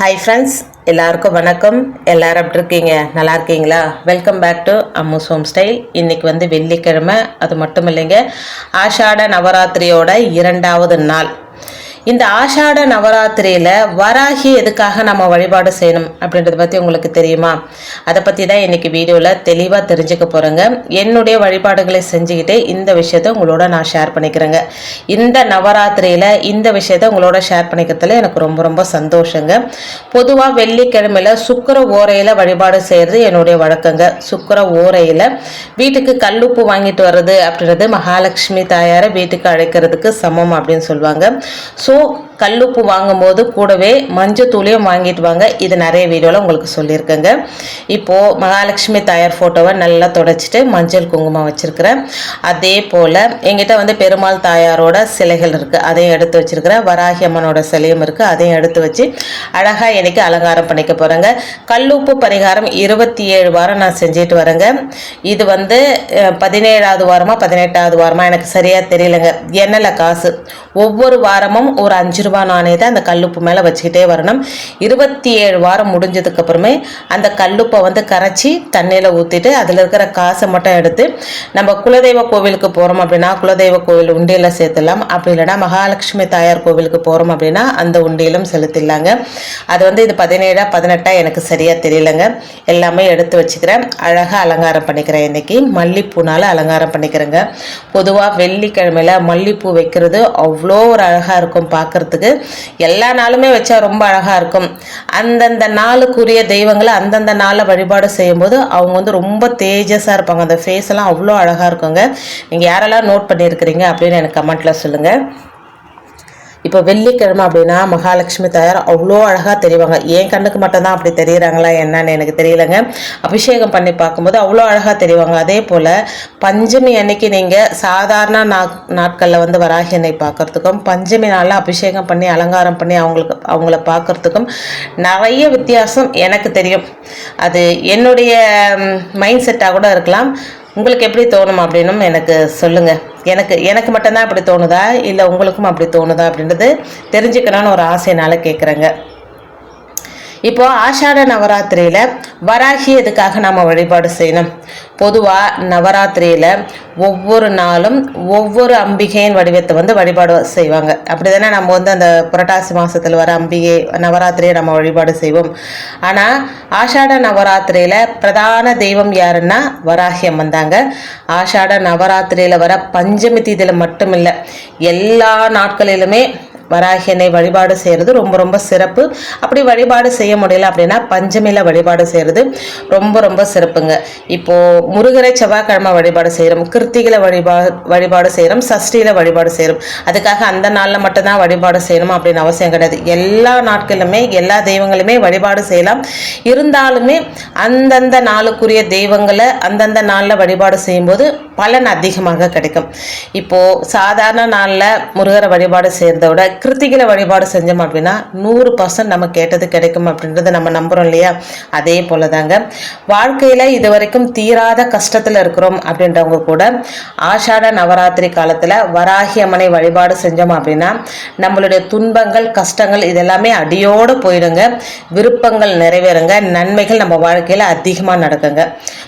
Hi friends எல்லாருக்கும் வணக்கம். எல்லாரும் எப்படி இருக்கீங்க? நல்லா இருக்கீங்களா? Welcome back to Ammu's home style இன்றைக்கி வந்து வெள்ளிக்கிழமை. அது மட்டும் இல்லைங்க. ஆஷாட நவராத்திரியோட இரண்டாவது நாள். இந்த ஆஷாட நவராத்திரியில் வராகி எதுக்காக நம்ம வழிபாடு செய்யணும் அப்படின்றத பற்றி உங்களுக்கு தெரியுமா? அதை பற்றி தான் இன்னைக்கு வீடியோவில் தெளிவாக தெரிஞ்சுக்க போகிறேங்க என்னுடைய வழிபாடுகளை செஞ்சுக்கிட்டே இந்த விஷயத்தை உங்களோட நான் ஷேர் பண்ணிக்கிறேங்க. இந்த நவராத்திரியில் இந்த விஷயத்தை உங்களோட ஷேர் பண்ணிக்கிறதுல எனக்கு ரொம்ப ரொம்ப சந்தோஷங்க. பொதுவாக வெள்ளிக்கிழமையில் சுக்கர ஓரையில் வழிபாடு செய்கிறது என்னுடைய வழக்கங்க. சுக்கர ஓரையில் வீட்டுக்கு கல்லுப்பு வாங்கிட்டு வர்றது அப்படின்றது மகாலட்சுமி தாயாரை வீட்டுக்கு அழைக்கிறதுக்கு சமம் அப்படின்னு சொல்லுவாங்க. ஸோ số கல்லுப்பு வாங்கும்போது கூடவே மஞ்சத்தூளையும் வாங்கிட்டு வாங்க. இது நிறைய வீடியோவில் உங்களுக்கு சொல்லியிருக்கேங்க. இப்போது மகாலட்சுமி தாயார் ஃபோட்டோவை நல்லா தொடச்சிட்டு மஞ்சள் குங்குமம் வச்சுருக்கிறேன். அதே போல் எங்கிட்ட வந்து பெருமாள் தாயாரோட சிலைகள் இருக்குது அதையும் எடுத்து வச்சுருக்கிறேன். வராகி அம்மனோட சிலையும் இருக்குது அதையும் எடுத்து வச்சு அழகாக எனக்கு அலங்காரம் பண்ணிக்க போகிறேங்க கல்லுப்பு பரிகாரம் இருபத்தி ஏழு வாரம் நான் செஞ்சுட்டு வரேங்க. இது வந்து பதினேழாவது வாரமாக பதினெட்டாவது வாரமாக எனக்கு சரியாக தெரியலைங்க. எண்ணெயில் காசு. ஒவ்வொரு வாரமும் ஒரு அஞ்சு ரூபா நாணயத்தை அந்த கல்லுப்பு மேலே வச்சுக்கிட்டே வரணும். இருபத்தி ஏழு வாரம் முடிஞ்சதுக்கு அப்புறமே அந்த கல்லுப்பை வந்து கரைச்சி தண்ணியில் ஊற்றிட்டு அதில் இருக்கிற காசை மட்டும் எடுத்து நம்ம குலதெய்வ கோவிலுக்கு போகிறோம் அப்படின்னா குலதெய்வ கோவில் உண்டியில் சேர்த்துடலாம். அப்படி இல்லைன்னா மகாலட்சுமி தாயார் கோவிலுக்கு போகிறோம் அப்படின்னா அந்த உண்டியலும் செலுத்திடலாங்க. அது வந்து இது பதினேழா பதினெட்டா எனக்கு சரியாக தெரியலங்க. எல்லாமே எடுத்து வச்சுக்கிறேன். அழகாக அலங்காரம் பண்ணிக்கிறேன் இன்னைக்கு. மல்லிப்பூனால் அலங்காரம் பண்ணிக்கிறேங்க. பொதுவாக வெள்ளிக்கிழமையில மல்லிப்பூ வைக்கிறது அவ்வளோ ஒரு அழகாக இருக்கும் பார்க்கறதுக்கு. எல்லா நாளுமே வச்சா ரொம்ப அழகாக இருக்கும். அந்தந்த நாளுக்குரிய தெய்வங்களை அந்தந்த நாளில் வழிபாடு செய்யும்போது அவங்க வந்து ரொம்ப தேஜஸாக இருப்பாங்க. அந்த ஃபேஸ் எல்லாம் அவ்வளோ அழகாக இருக்குங்க. நீங்கள் யாரெல்லாம் நோட் பண்ணியிருக்கிறீங்க அப்படின்னு எனக்கு கமெண்ட்டில் சொல்லுங்கள் இப்போ வெள்ளிக்கிழமை அப்படின்னா மகாலட்சுமி தாயார் அவ்வளோ அழகாக தெரிவாங்க. என் கண்ணுக்கு மட்டும்தான் அப்படி தெரியுறாங்களா என்னன்னு எனக்கு தெரியலங்க. அபிஷேகம் பண்ணி பார்க்கும்போது அவ்வளோ அழகாக தெரிவாங்க. அதே போல் பஞ்சமி அன்னைக்கு நீங்கள் சாதாரண நா நாட்களில் வந்து வராகி எண்ணெய் பார்க்கறதுக்கும் பஞ்சமி நாளில் அபிஷேகம் பண்ணி அலங்காரம் பண்ணி அவங்களுக்கு அவங்கள பார்க்கறதுக்கும் நிறைய வித்தியாசம் எனக்கு தெரியும். அது என்னுடைய மைண்ட் செட்டாக கூட இருக்கலாம். உங்களுக்கு எப்படி தோணும் அப்படின்னும் எனக்கு சொல்லுங்கள் எனக்கு எனக்கு மட்டும்தான் அப்படி தோணுதா? இல்லை உங்களுக்கும் அப்படி தோணுதா அப்படின்றது தெரிஞ்சுக்கணும்னு ஒரு ஆசையினால் கேட்குறேங்க இப்போ ஆஷாட நவராத்திரியில் வராகி எதுக்காக நம்ம வழிபாடு செய்யணும்? பொதுவாக நவராத்திரியில் ஒவ்வொரு நாளும் ஒவ்வொரு அம்பிகையின் வடிவத்தை வந்து வழிபாடு செய்வாங்க. அப்படி தானே நம்ம வந்து அந்த புரட்டாசி மாதத்தில் வர அம்பிகை நவராத்திரியை நம்ம வழிபாடு செய்வோம். ஆனால் ஆஷாட நவராத்திரியில் பிரதான தெய்வம் யாருன்னா வராகி அம்மன் தாங்க. ஆஷாட நவராத்திரியில் வர பஞ்சமி தீதியில் மட்டும் இல்லை எல்லா நாட்களிலுமே வராகியனை வழிபாடு செய்கிறது ரொம்ப ரொம்ப சிறப்பு. அப்படி வழிபாடு செய்ய முடியல அப்படின்னா பஞ்சமியில் வழிபாடு செய்கிறது ரொம்ப ரொம்ப சிறப்புங்க. இப்போது முருகரை செவ்வாய்க்கிழமை வழிபாடு செய்கிறோம் கிருத்திகளை வழிபா வழிபாடு செய்கிறோம் சஷ்டியில் வழிபாடு செய்கிறோம் அதுக்காக அந்த நாளில் மட்டும்தான் வழிபாடு செய்யணும் அப்படின்னு அவசியம் கிடையாது. எல்லா நாட்களிலுமே எல்லா தெய்வங்களுமே வழிபாடு செய்யலாம். இருந்தாலுமே அந்தந்த நாளுக்குரிய தெய்வங்களை அந்தந்த நாளில் வழிபாடு செய்யும்போது பலன் அதிகமாக கிடைக்கும். இப்போது சாதாரண நாளில் முருகரை வழிபாடு செய்கிறத விட கிருத்திகளை வழிபாடு செஞ்சோம் அப்படின்னா நூறு பர்சன்ட் நம்ம கேட்டது கிடைக்கும் அப்படின்றத நம்ம நம்புகிறோம் இல்லையா? அதே போலதாங்க. வாழ்க்கையில் இது வரைக்கும் தீராத கஷ்டத்தில் இருக்கிறோம் அப்படின்றவங்க கூட ஆஷாட நவராத்திரி காலத்தில் வராகி அம்மனை வழிபாடு செஞ்சோம் அப்படின்னா நம்மளுடைய துன்பங்கள் கஷ்டங்கள் இதெல்லாமே அடியோடு போயிடுங்க. விருப்பங்கள் நிறைவேறுங்க. நன்மைகள் நம்ம வாழ்க்கையில் அதிகமாக நடக்குங்க.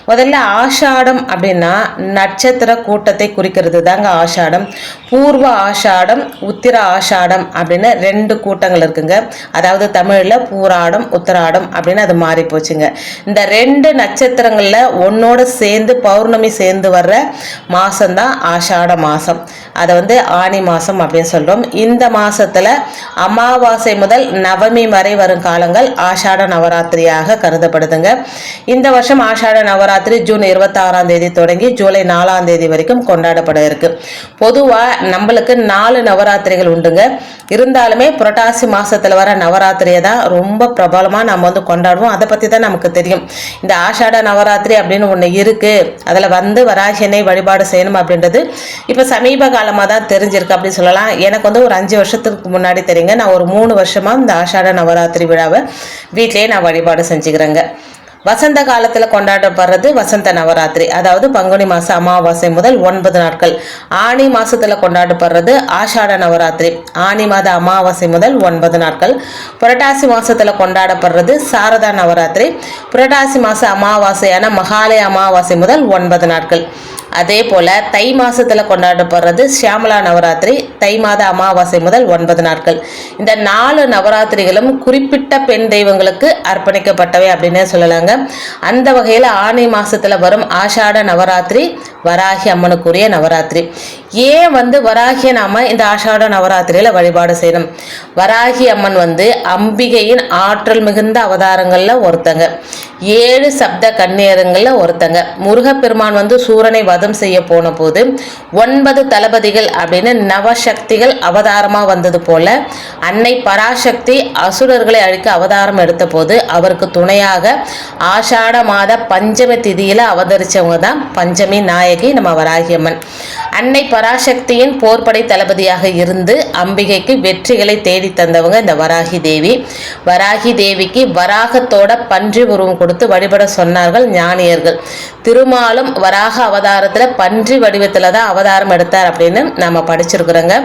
முதல்ல ஆஷாடம் அப்படின்னா நட்சத்திர கூட்டத்தை குறிக்கிறது தாங்க ஆஷாடம். பூர்வ ஆஷாடம் உத்திர ஆஷாடம் அப்படின்னு ரெண்டு கூட்டங்கள் இருக்குங்க. அதாவது தமிழில் பூராடம் உத்திராடம் அப்படின்னு அது மாறி போச்சுங்க. இந்த ரெண்டு நட்சத்திரங்களில் ஒன்னோட சேர்ந்து பௌர்ணமி சேர்ந்து வர்ற மாதம்தான் ஆஷாட மாதம் அதை வந்து ஆனி மாதம் அப்படின்னு சொல்கிறோம் இந்த மாதத்தில் அமாவாசை முதல் நவமி வரை வரும் காலங்கள் ஆஷாட நவராத்திரியாக கருதப்படுதுங்க. இந்த வருஷம் ஆஷாட நவராத்திரி ஜூன் இருபத்தாறாம் தேதி தொடங்கி ஜூலை நாலாம் தேதி வரைக்கும் கொண்டாடப்பட இருக்கு. பொதுவாக நம்மளுக்கு நாலு நவராத்திரிகள் உண்டுங்க. இருந்தாலுமே புரட்டாசி மாசத்துல வர நவராத்திரியை தான் ரொம்ப பிரபலமாக நம்ம வந்து கொண்டாடுவோம். அதை பற்றி தான் நமக்கு தெரியும். இந்த ஆஷாட நவராத்திரி அப்படின்னு ஒன்று இருக்கு. அதில் வந்து வராகியனை வழிபாடு செய்யணும் அப்படின்றது இப்போ சமீப காலமாக தான் தெரிஞ்சிருக்கு அப்படின்னு சொல்லலாம். எனக்கு வந்து ஒரு அஞ்சு வருஷத்துக்கு முன்னாடி தெரியுங்க. நான் ஒரு மூணு வருஷமாக இந்த ஆஷாட நவராத்திரி விழாவை வீட்டிலேயே நான் வழிபாடு செஞ்சுக்கிறேங்க. வசந்த காலத்தில் கொண்டாடப்படுறது வசந்த நவராத்திரி. அதாவது பங்குனி மாதம் அமாவாசை முதல் ஒன்பது நாட்கள். ஆணி மாதத்தில் கொண்டாடப்படுறது ஆஷாட நவராத்திரி. ஆணி மாத அமாவாசை முதல் ஒன்பது நாட்கள். புரட்டாசி மாதத்தில் கொண்டாடப்படுறது சாரதா நவராத்திரி. புரட்டாசி மாத அமாவாசையான மகாலய அமாவாசை முதல் ஒன்பது நாட்கள். அதே போல் தை மாதத்தில் கொண்டாடப்படுறது சியாமலா நவராத்திரி. தை மாத அமாவாசை முதல் ஒன்பது நாட்கள். இந்த நாலு நவராத்திரிகளும் குறிப்பிட்ட பெண் தெய்வங்களுக்கு அர்ப்பணிக்கப்பட்டவை அப்படின்னே சொல்லலாங்க. அந்த வகையில் ஆணி மாதத்தில் வரும் ஆஷாட நவராத்திரி வராகி அம்மனுக்குரிய நவராத்திரி. ஏன் வந்து வராகிய நாம இந்த ஆஷாட நவராத்திரியில் வழிபாடு செய்யணும்? வராகி அம்மன் வந்து அம்பிகையின் ஆற்றல் மிகுந்த அவதாரங்களில் ஒருத்தங்க. ஏழு சப்த கண்ணீரங்களில் ஒருத்தங்க. முருகப்பெருமான் வந்து சூரனை வதம் செய்ய போன போது ஒன்பது தளபதிகள் அப்படின்னு நவசக்திகள் அவதாரமாக வந்தது போல அன்னை பராசக்தி அசுரர்களை அழிக்க அவதாரம் எடுத்த போது அவருக்கு துணையாக ஆஷாட மாத பஞ்சமி திதியில் அவதரித்தவங்க தான் பஞ்சமி நாயகி நம்ம வராகியம்மன் அன்னை பராசக்தியின் போர்படை தளபதியாக இருந்து அம்பிகைக்கு வெற்றிகளை தேடி தந்தவங்க இந்த வராகி தேவி. வராகி தேவிக்கு வராகத்தோட பன்றி உருவம் கொடுத்து வழிபட சொன்னார்கள் ஞானியர்கள். திருமாலும் வராக அவதாரத்தில் பன்றி வடிவத்தில் தான் அவதாரம் எடுத்தார் அப்படின்னு நம்ம படிச்சிருக்கிறோங்க.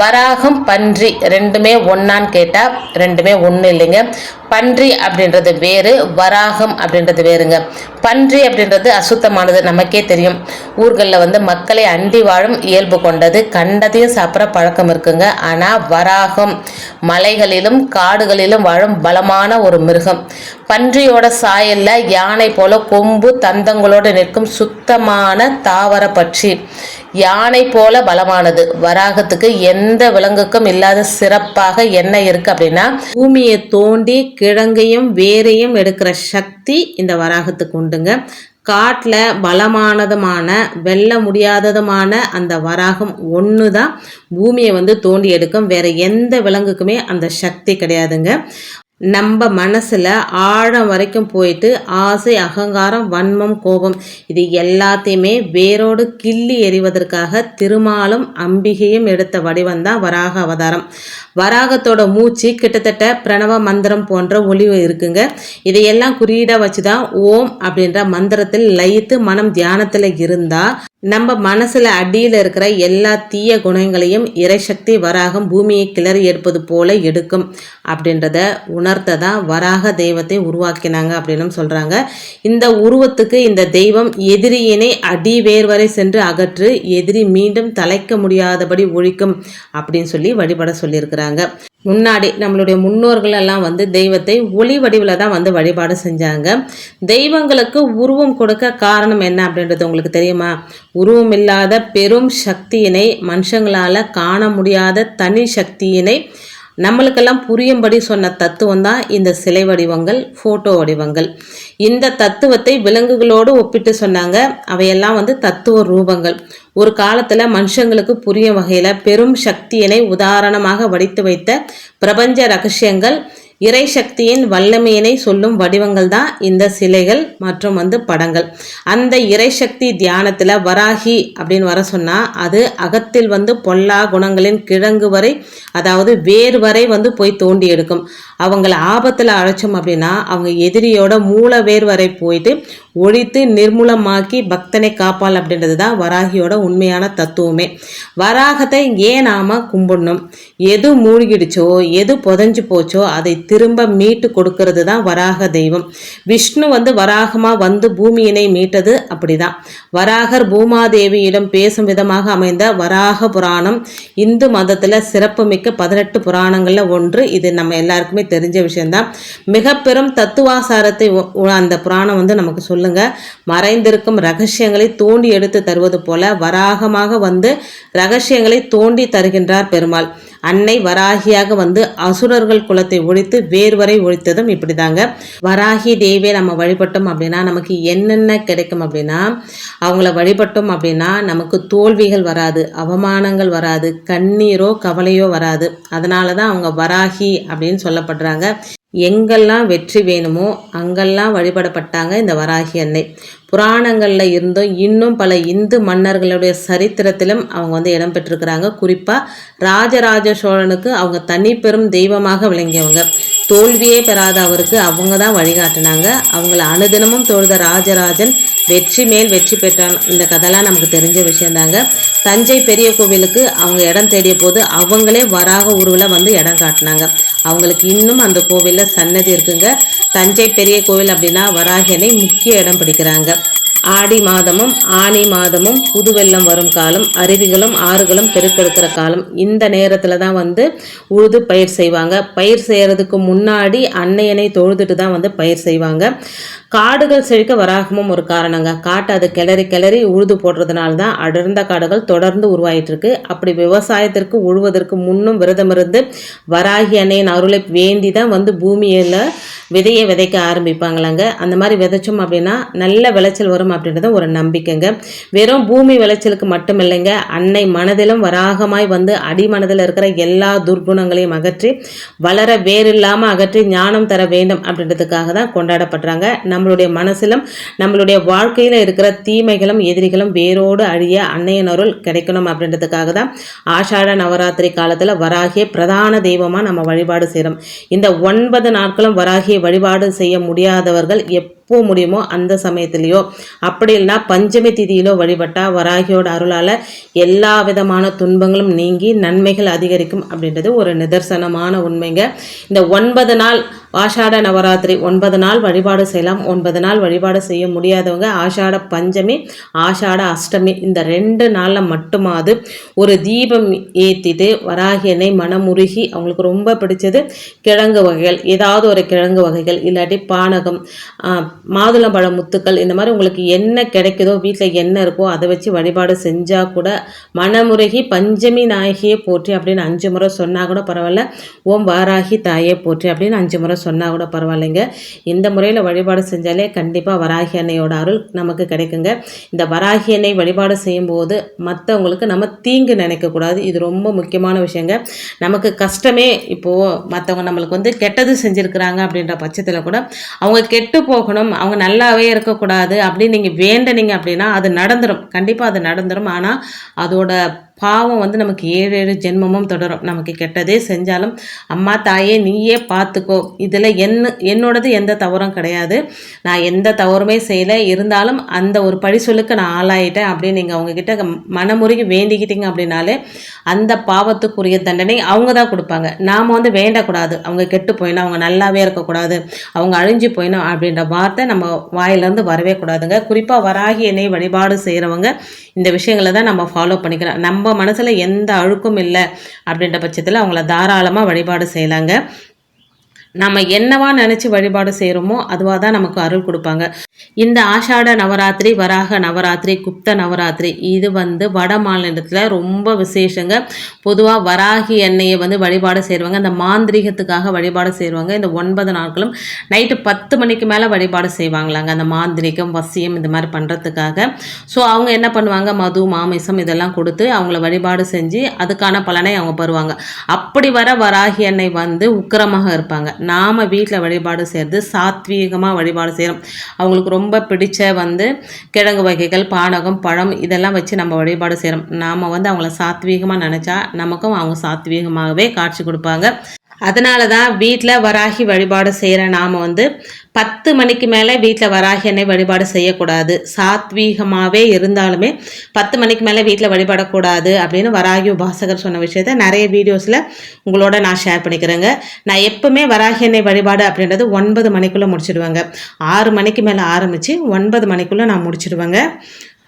வராகம் பன்றி ரெண்டுமே ஒன்னான்னு கேட்டால் ரெண்டுமே ஒன்றும் இல்லைங்க. பன்றி அப்படின்றது வேறு வராகம் அப்படின்றது வேறுங்க. பன்றி அப்படின்றது அசுத்தமானது நமக்கே தெரியும். ஊர்களில் வந்து மக்களை அண்டி வாழும் இயல்பு கொண்டது கண்டதையும் சாப்பிட்ற பழக்கம் இருக்குங்க. ஆனால் வராகம் மலைகளிலும் காடுகளிலும் வாழும் பலமான ஒரு மிருகம். பன்றியோட சாயல்ல யானை போல கொம்பு தந்தங்களோடு நிற்கும் சுத்தமான தாவர பட்சி. யானை போல பலமானது. வராகத்துக்கு எந்த விலங்குக்கும் இல்லாத சிறப்பாக என்ன இருக்கு அப்படின்னா பூமியை தோண்டி கிழங்கையும் வேரையும் எடுக்கிற சக்தி இந்த வராகத்துக்கு உண்டுங்க. காட்டில் பலமானதுமான வெல்ல முடியாததுமான அந்த வராகம் ஒன்று தான் பூமியை வந்து தோண்டி எடுக்கும். வேறு எந்த விலங்குக்குமே அந்த சக்தி கிடையாதுங்க. நம்ம மனசில் ஆழம் வரைக்கும் போயிட்டு ஆசை அகங்காரம் வன்மம் கோபம் இது எல்லாத்தையுமே வேரோடு கிள்ளி எறிவதற்காக திருமாலும் அம்பிகையும் எடுத்த வடிவம் தான் வராக அவதாரம். வராகத்தோட மூச்சு கிட்டத்தட்ட பிரணவ மந்திரம் போன்ற ஒளிவு இருக்குங்க. இதையெல்லாம் குறியீடாக வச்சு தான் ஓம் அப்படின்ற மந்திரத்தில் லயித்து மனம் தியானத்தில் இருந்தால் நம்ம மனசில் அடியில் இருக்கிற எல்லா தீய குணங்களையும் இறைசக்தி வராகம் பூமியை கிளறி எடுப்பது போல எடுக்கும் அப்படின்றத உணர்த்த தான் வராக தெய்வத்தை உருவாக்கினாங்க அப்படின்னு சொல்கிறாங்க இந்த உருவத்துக்கு இந்த தெய்வம் எதிரியினை அடி வேர் வரை சென்று அகற்று எதிரி மீண்டும் தலைக்க முடியாதபடி ஒழிக்கும் அப்படின்னு சொல்லி வழிபட சொல்லியிருக்கிறாங்க. முன்னாடி நம்மளுடைய முன்னோர்கள் எல்லாம் வந்து தெய்வத்தை ஒளி வடிவில் தான் வந்து வழிபாடு செஞ்சாங்க. தெய்வங்களுக்கு உருவம் கொடுக்க காரணம் என்ன அப்படின்றது உங்களுக்கு தெரியுமா? உருவம் இல்லாத பெரும் சக்தியினை மனுஷங்களால் காண முடியாத தனி சக்தியினை நம்மளுக்கெல்லாம் புரியும்படி சொன்ன தத்துவம் தான் இந்த சிலை வடிவங்கள் ஃபோட்டோ வடிவங்கள். இந்த தத்துவத்தை விலங்குகளோடு ஒப்பிட்டு சொன்னாங்க. அவையெல்லாம் வந்து தத்துவ ரூபங்கள். ஒரு காலத்தில் மனுஷங்களுக்கு புரிய வகையில் பெரும் சக்தியினை உதாரணமாக வடித்து வைத்த பிரபஞ்ச ரகசியங்கள் இறை சக்தியின் வல்லமையினை சொல்லும் வடிவங்கள் தான் இந்த சிலைகள் மற்றும் வந்து படங்கள். அந்த இறை சக்தி தியானத்தில் வராகி அப்படின்னு வர சொன்னால் அது அகத்தில் வந்து பொல்லா குணங்களின் கிழங்கு வரை அதாவது வேர் வரை வந்து போய் தோண்டி எடுக்கும். அவங்கள ஆபத்தில் அழைச்சோம் அப்படின்னா அவங்க எதிரியோட மூல வேர் வரை போயிட்டு ஒழித்து நிர்மூலமாக்கி பக்தனை காப்பாள் அப்படின்றது தான் வராகியோட உண்மையான தத்துவமே. வராகத்தை ஏன் நாம கும்பிடணும்? எது மூழ்கிடுச்சோ எது புதஞ்சு போச்சோ அதை திரும்ப மீட்டு கொடுக்கறது தான் வராக தெய்வம். விஷ்ணு வந்து வராகமாக வந்து பூமியினை மீட்டது அப்படிதான். வராகர் பூமாதேவியிடம் பேசும் விதமாக அமைந்த வராக புராணம் இந்து மதத்தில் சிறப்புமிக்க பதினெட்டு புராணங்களில் ஒன்று. இது நம்ம எல்லாருக்குமே தெரிஞ்ச விஷயம்தான். மிக பெரும் தத்துவாசாரத்தை அந்த புராணம் வந்து நமக்கு சொல்லு சொல்லுங்க. மறைந்திருக்கும் ரகசியங்களை தோண்டி எடுத்து தருவது போல வராகமாக வந்து ரகசியங்களை தோண்டி தருகின்றார் பெருமாள். அன்னை வராகியாக வந்து அசுரர்கள் குலத்தை ஒழித்து வேர்வரை ஒழித்ததும் ஒழித்ததும் இப்படிதாங்க. வராகி தேவியை நம்ம வழிபட்டோம் அப்படின்னா நமக்கு என்னென்ன கிடைக்கும் அப்படின்னா அவங்கள வழிபட்டோம் அப்படின்னா நமக்கு தோல்விகள் வராது அவமானங்கள் வராது கண்ணீரோ கவலையோ வராது. அதனால தான் அவங்க வராகி அப்படின்னு சொல்லப்படுறாங்க. எங்கெல்லாம் வெற்றி வேணுமோ அங்கெல்லாம் வழிபடப்பட்டாங்க இந்த வராகி அன்னை. புராணங்களில் இருந்தும் இன்னும் பல இந்து மன்னர்களுடைய சரித்திரத்திலும் அவங்க வந்து இடம்பெற்றிருக்கிறாங்க குறிப்பாக ராஜராஜ சோழனுக்கு அவங்க தனிப்பெரும் தெய்வமாக விளங்கியவங்க. தோல்வியே பெறாத அவருக்கு அவங்க தான் வழிகாட்டினாங்க. அவங்கள அனுதினமும் தொழுத ராஜராஜன் வெற்றி மேல் வெற்றி பெற்றான். இந்த கதைலாம் நமக்கு தெரிஞ்ச விஷயந்தாங்க தஞ்சை பெரிய கோவிலுக்கு அவங்க இடம் தேடிய போது அவங்களே வராக உருவில் வந்து இடம் காட்டினாங்க. அவங்களுக்கு இன்னும் அந்த கோவிலில் சன்னதி இருக்குங்க. தஞ்சை பெரிய கோவில் அப்படின்னா வராகியனை முக்கிய இடம் பிடிக்கிறாங்க. ஆடி மாதமும் ஆனி மாதமும் புது வெள்ளம் வரும் காலம் அருவிகளும் ஆறுகளும் பெருக்கெடுக்கிற காலம். இந்த நேரத்தில் தான் வந்து உழுது பயிர் செய்வாங்க. பயிர் செய்கிறதுக்கு முன்னாடி அன்னையனை தொழுதுட்டு தான் வந்து பயிர் செய்வாங்க. காடுகள் செழிக்க வராகமும் ஒரு காரணங்க. காட்டை அது கிளறி கிளறி உழுது போடுறதுனால தான் அடர்ந்த காடுகள் தொடர்ந்து உருவாயிட்டு இருக்கு அப்படி விவசாயத்திற்கு உழுவதற்கு முன்னும் விரதமிருந்து வராகி அன்னையின் அருளை வேண்டி தான் வந்து பூமியில் விதையை விதைக்க ஆரம்பிப்பாங்களாங்க. அந்த மாதிரி விதைச்சோம் அப்படின்னா நல்ல விளைச்சல் வரும் அப்படின்றத ஒரு நம்பிக்கைங்க. வெறும் பூமி விளைச்சலுக்கு மட்டும் இல்லைங்க அன்னை மனதிலும் வராகமாய் வந்து அடிமனதில் இருக்கிற எல்லா துர்குணங்களையும் அகற்றி வளர வேறில்லாமல் அகற்றி ஞானம் தர வேண்டும் அப்படின்றதுக்காக தான் கொண்டாடப்படுறாங்க நம்மளுடைய மனசிலும் நம்மளுடைய வாழ்க்கையில் இருக்கிற தீமைகளும் எதிரிகளும் வேரோடு அழிய அன்னையன் அருள் கிடைக்கணும் அப்படின்றதுக்காக தான் ஆஷாட நவராத்திரி காலத்தில் வராகிய பிரதான தெய்வமாக நம்ம வழிபாடு செய்கிறோம் இந்த ஒன்பது நாட்களும் வராகிய வழிபாடு செய்ய முடியாதவர்கள் எப்போ முடியுமோ அந்த சமயத்திலேயோ அப்படி இல்லைன்னா பஞ்சமி திதியிலோ வழிபட்டால் வராகியோட அருளால் எல்லா விதமான துன்பங்களும் நீங்கி நன்மைகள் அதிகரிக்கும் அப்படின்றது ஒரு நிதர்சனமான உண்மைங்க. இந்த ஒன்பது நாள் ஆஷாட நவராத்திரி ஒன்பது நாள் வழிபாடு செய்யலாம். ஒன்பது நாள் வழிபாடு செய்ய முடியாதவங்க ஆஷாட பஞ்சமி ஆஷாட அஷ்டமி இந்த ரெண்டு நாளில் மட்டுமாவது ஒரு தீபம் ஏற்றிட்டு வராகி எண்ணெய் மனமுருகி அவங்களுக்கு ரொம்ப பிடிச்சது கிழங்கு வகைகள். ஏதாவது ஒரு கிழங்கு வகைகள் இல்லாட்டி பானகம் மாதுளம்பழம் முத்துக்கள் இந்த மாதிரி உங்களுக்கு என்ன கிடைக்குதோ வீட்டில் என்ன இருக்கோ அதை வச்சு வழிபாடு செஞ்சால் கூட மனமுருகி பஞ்சமி நாயகியை போற்றி அப்படின்னு அஞ்சு முறை சொன்னால் கூட பரவாயில்ல. ஓம் வாராகி தாயே போற்றி அப்படின்னு அஞ்சு முறை சொன்னால் கூட பரவாயில்லைங்க. இந்த முறையில் வழிபாடு செஞ்சாலே கண்டிப்பாக வராகி அன்னையோட அருள் நமக்கு கிடைக்குங்க. இந்த வராகி அன்னை வழிபாடு செய்யும்போது மற்றவங்களுக்கு நம்ம தீங்கு நினைக்கக்கூடாது இது ரொம்ப முக்கியமான விஷயங்க. நமக்கு கஷ்டமே இப்போது மற்றவங்க நம்மளுக்கு வந்து கெட்டது செஞ்சுருக்கிறாங்க அப்படின்ற பட்சத்தில் கூட அவங்க கெட்டு போகணும் அவங்க நல்லாவே இருக்கக்கூடாது அப்படின்னு நீங்கள் வேண்டனீங்க அப்படின்னா அது நடந்துடும் கண்டிப்பாக அது நடந்துடும் ஆனால் அதோட பாவம் வந்து நமக்கு ஏழு ஏழு ஜென்மமும் தொடரும். நமக்கு கெட்டதே செஞ்சாலும் அம்மா தாயே நீயே பார்த்துக்கோ இதில் என்ன என்னோடது எந்த தவறும் கிடையாது. நான் எந்த தவறுமே செய்யலை. இருந்தாலும் அந்த ஒரு பழி சொல்லுக்கு நான் ஆளாயிட்டேன் அப்படின்னு நீங்கள் அவங்கக்கிட்ட மனமுருகி வேண்டிக்கிட்டீங்க அப்படின்னாலே அந்த பாவத்துக்குரிய தண்டனை அவங்க தான் கொடுப்பாங்க. நாம் வந்து வேண்டக்கூடாது. அவங்க கெட்டு போயினா அவங்க நல்லாவே இருக்கக்கூடாது. அவங்க அழிஞ்சு போயிடும் அப்படின்ற வார்த்தை நம்ம வாயிலேருந்து வரவே கூடாதுங்க. குறிப்பாக வராகி என்னை வழிபாடு செய்கிறவங்க இந்த விஷயங்களை தான் நம்ம ஃபாலோ பண்ணிக்கிறோம். நம்ம நம்ம மனசில் எந்த அழுக்கும் இல்லை அப்படின்ற பட்சத்தில் அவங்கள தாராளமாக வழிபாடு செய்யலாங்க. நம்ம என்னவா நினச்சி வழிபாடு செய்கிறோமோ அதுவாக தான் நமக்கு அருள் கொடுப்பாங்க. இந்த ஆஷாட நவராத்திரி வராக நவராத்திரி குப்த நவராத்திரி இது வந்து வட மாநிலத்தில் ரொம்ப விசேஷங்க. பொதுவாக வராகி எண்ணெயை வந்து வழிபாடு செய்வாங்க அந்த மாந்திரிகத்துக்காக வழிபாடு செய்வாங்க இந்த ஒன்பது நாட்களும் நைட்டு பத்து மணிக்கு மேலே வழிபாடு செய்வாங்களாங்க. அந்த மாந்திரிகம் வசியம் இந்த மாதிரி பண்ணுறதுக்காக ஸோ அவங்க என்ன பண்ணுவாங்க? மது மாமிசம் இதெல்லாம் கொடுத்து அவங்கள வழிபாடு செஞ்சு அதுக்கான பலனை அவங்க பெறுவாங்க. அப்படி வர வராகி எண்ணெய் வந்து உக்கிரமாக இருப்பாங்க. நாம் வீட்டில் வழிபாடு செய்கிறது சாத்வீகமாக வழிபாடு செய்கிறோம் அவங்களுக்கு ரொம்ப பிடிச்ச வந்து கிழங்கு வகைகள் பானகம் பழம் இதெல்லாம் வச்சு நம்ம வழிபாடு செய்கிறோம் நாம் வந்து அவங்கள சாத்வீகமாக நினச்சா நமக்கும் அவங்க சாத்வீகமாகவே காட்சி கொடுப்பாங்க. அதனால தான் வீட்டில் வராகி வழிபாடு செய்கிற நாம் வந்து பத்து மணிக்கு மேலே வீட்டில் வராகி எண்ணெய் வழிபாடு செய்யக்கூடாது. சாத்வீகமாகவே இருந்தாலுமே பத்து மணிக்கு மேலே வீட்டில் வழிபடக்கூடாது அப்படின்னு வராகி உபாசகர் சொன்ன விஷயத்த நிறைய வீடியோஸில் உங்களோட நான் ஷேர் பண்ணிக்கிறேங்க. நான் எப்பவுமே வராகி எண்ணெய் வழிபாடு அப்படின்றது ஒன்பது மணிக்குள்ளே முடிச்சிடுவேங்க. ஆறு மணிக்கு மேலே ஆரம்பித்து ஒன்பது மணிக்குள்ளே நான் முடிச்சிடுவேங்க.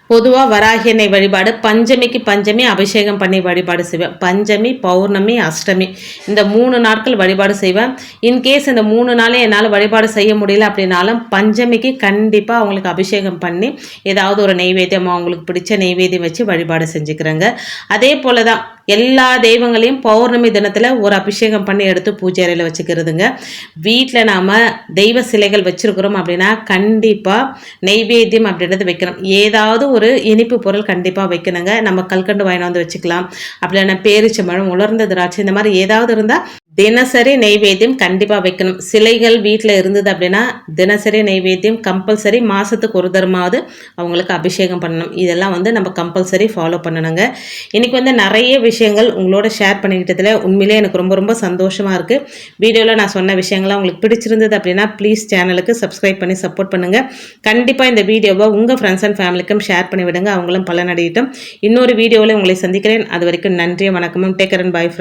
பொதுவாக வராகி எண்ணெய் வழிபாடு பஞ்சமிக்கு பஞ்சமி அபிஷேகம் பண்ணி வழிபாடு செய்வேன். பஞ்சமி பௌர்ணமி அஷ்டமி. இந்த மூணு நாட்கள் வழிபாடு செய்வேன். இன்கேஸ் இந்த மூணு நாளே என்னால் வழிபாடு செய்ய முடியல அப்படின்னாலும் பஞ்சமிக்கு கண்டிப்பாக அவங்களுக்கு அபிஷேகம் பண்ணி ஏதாவது ஒரு நெய்வேத்தியம் அவங்களுக்கு பிடிச்ச நெய்வேத்தியம் வச்சு வழிபாடு செஞ்சுக்கிறேங்க. அதே போல் தான் எல்லா தெய்வங்களையும் பௌர்ணமி தினத்தில் ஒரு அபிஷேகம் பண்ணி எடுத்து பூஜை அறையில் வச்சுக்கிறதுங்க. வீட்டில் நாம் தெய்வ சிலைகள் வச்சுருக்குறோம் அப்படின்னா கண்டிப்பாக நெய்வேத்தியம் அப்படின்றது வைக்கணும். ஏதாவது ஒரு இனிப்பு பொருள் கண்டிப்பாக வைக்கணுங்க. நம்ம கல்கண்டு வாங்கின வந்து வச்சுக்கலாம். அப்படி இல்லைன்னா பேரிச்சம்பழம் உலர்ந்த திராட்சை இந்த மாதிரி ஏதாவது இருந்தால் தினசரி நெய்வேத்தியம் கண்டிப்பாக வைக்கணும். சிலைகள் வீட்டில் இருந்தது அப்படின்னா தினசரி நெய்வேத்தியம் கம்பல்சரி மாதத்துக்கு ஒரு தரமாவது அவங்களுக்கு அபிஷேகம் பண்ணணும். இதெல்லாம் வந்து நம்ம கம்பல்சரி ஃபாலோ பண்ணணுங்க. இன்றைக்கி வந்து நிறைய விஷயங்கள் உங்களோட ஷேர் பண்ணிக்கிட்டதில் உண்மையிலே எனக்கு ரொம்ப ரொம்ப சந்தோஷமாக இருக்குது வீடியோவில் நான் சொன்ன விஷயங்கள்லாம் உங்களுக்கு பிடிச்சிருந்தது அப்படின்னா ப்ளீஸ் சேனலுக்கு சப்ஸ்கிரைப் பண்ணி சப்போர்ட் பண்ணுங்கள் கண்டிப்பாக இந்த வீடியோவை உங்கள் ஃப்ரெண்ட்ஸ் அண்ட் ஃபேமிலிக்கும் ஷேர் பண்ணி விடுங்க. அவங்களும் பலனடையட்டும். இன்னொரு வீடியோவில் உங்களை சந்திக்கிறேன். அது வரைக்கும் நன்றி வணக்கமும். Taker and bye